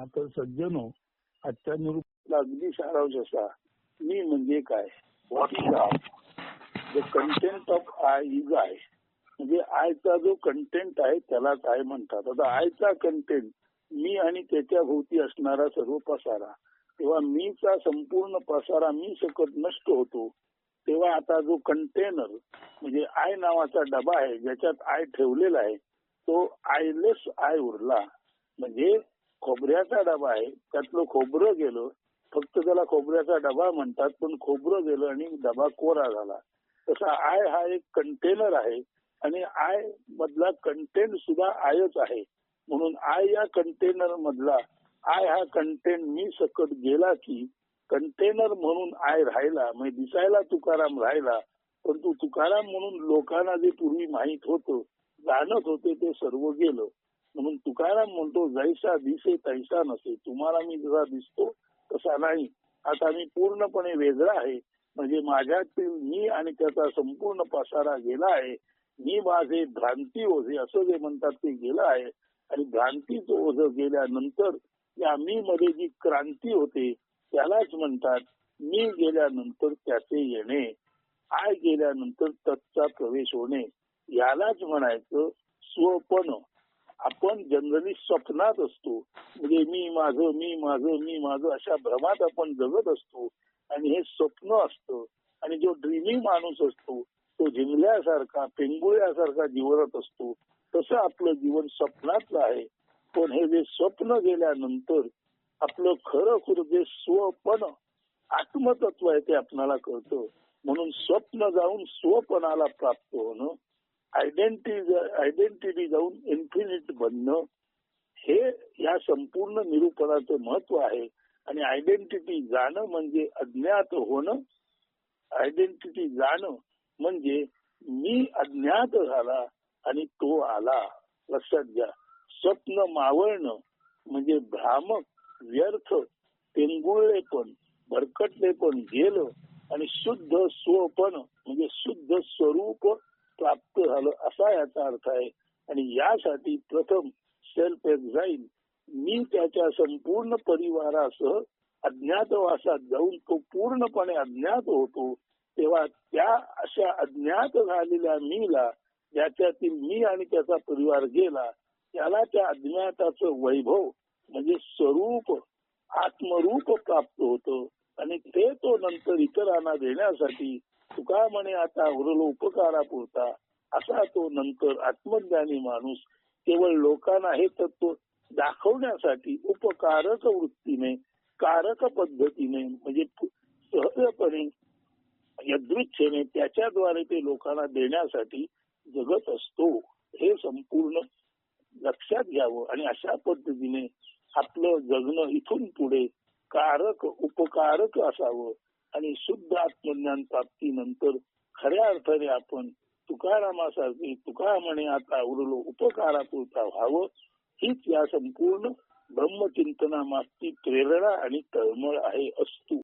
हा तर सज्जनो आजच्या निरूपणाला अगदी सारांश असा. मी म्हणजे काय? What is I the content of I is I म्हणजे आयचा जो कंटेंट आहे त्याला काय म्हणतात. आता आयचा कंटेंट मी आणि त्याच्या भोवती असणारा सर्व पसारा. तेव्हा मीचा संपूर्ण पसारा मी सकट नष्ट होतो तेव्हा आता जो कंटेनर म्हणजे आय नावाचा डबा आहे ज्याच्यात आय ठेवलेला आहे तो आयलेस आय उरला. म्हणजे खोबऱ्याचा डबा आहे त्यातलं खोबरं गेलं फक्त त्याला खोबऱ्याचा डबा म्हणतात पण खोबरं गेलं आणि डबा कोरा झाला. तसा आय हा एक कंटेनर आहे आणि आय मधला कंटेंट सुद्धा आयच आहे. म्हणून आय या कंटेनर मधला आय हा कंटेंट मी सकट गेला की कंटेनर म्हणून आय राहिला म्हणजे दिसायला तुकाराम राहिला परंतु तुकाराम म्हणून लोकांना जे पूर्वी माहीत होतं जाणत होते ते सर्व गेलं. म्हणून तुकाराम म्हणतो जैसा दिसे तैसा नसे. तुम्हाला मी जसा दिसतो तसा नाही. आता मी पूर्णपणे वेगळा आहे. म्हणजे माझ्यातील मी आणि त्याचा संपूर्ण पसारा गेला आहे. मी माझे भ्रांती ओझे असं जे म्हणतात ते गेलं आहे. आणि भ्रांतीच ओझ गेल्यानंतर या मी मध्ये जी क्रांती होते त्यालाच म्हणतात मी गेल्यानंतर त्याचे येणे. आय गेल्यानंतर तत्चा प्रवेश होणे. यालाच म्हणायचं स्वपण आपण जनरली स्वप्नात असतो. म्हणजे मी माझं मी माझं मी माझं अशा भ्रमात आपण जगत असतो. आणि हे स्वप्न असतं. आणि जो ड्रीमिंग माणूस असतो तो जिंकल्यासारखा पेंगुळ्यासारखा जीवनत असतो. तसं आपलं जीवन स्वप्नातलं आहे. पण हे जे स्वप्न गेल्यानंतर आपलं खरं खरं जे स्वपण आत्मतत्व आहे ते आपणाला कळतं. म्हणून स्वप्न जाऊन स्वपणाला प्राप्त होणं आयडेंटिटी आयडेंटिटी जाऊन इन्फिनिट बनणं हे या संपूर्ण निरूपणाचं महत्त्व आहे. आणि आयडेंटिटी जाणं म्हणजे अज्ञात होणं. आयडेंटिटी जाणं म्हणजे मी अज्ञात झाला आणि तो आला. लक्षात घ्या. स्वप्न मावळणं म्हणजे भ्रामक व्यर्थ पेंगुळले पण भरकटले पण गेलं आणि शुद्ध स्वपण म्हणजे शुद्ध स्वरूप प्राप्त झालं असा याचा अर्थ आहे. आणि यासाठी प्रथम सेल्फ एक्झाईन मी त्याच्या संपूर्ण परिवारासह अज्ञातवासात जाऊन तो पूर्णपणे अज्ञात होतो तेव्हा त्या अशा अज्ञात झालेल्या मीला ज्याच्यातील मी आणि त्याचा परिवार गेला त्याला त्या अज्ञाताचं वैभव म्हणजे स्वरूप आत्मरूप प्राप्त होतं. आणि ते तो नंतर इतरांना देण्यासाठी तुका म्हणे आता उरलो उपकारापुरता असा तो नंतर आत्मज्ञानी माणूस केवळ लोकांना हे तत्व दाखवण्यासाठी उपकारक वृत्तीने कारक पद्धतीने म्हणजे सहजपणे यदृच्छेने त्याच्याद्वारे ते लोकांना देण्यासाठी जगत असतो हे संपूर्ण लक्षात घ्यावं. आणि अशा पद्धतीने आपलं जगणं इथून पुढे कारक उपकारक असावं. आणि शुद्ध आत्मज्ञान प्राप्तीनंतर खऱ्या अर्थाने आपण तुकारामासारखी तुकारामाने आता उरलो उपकारापुरता व्हावं हीच या संपूर्ण ब्रह्मचिंतना मागची प्रेरणा आणि तळमळ आहे असतो.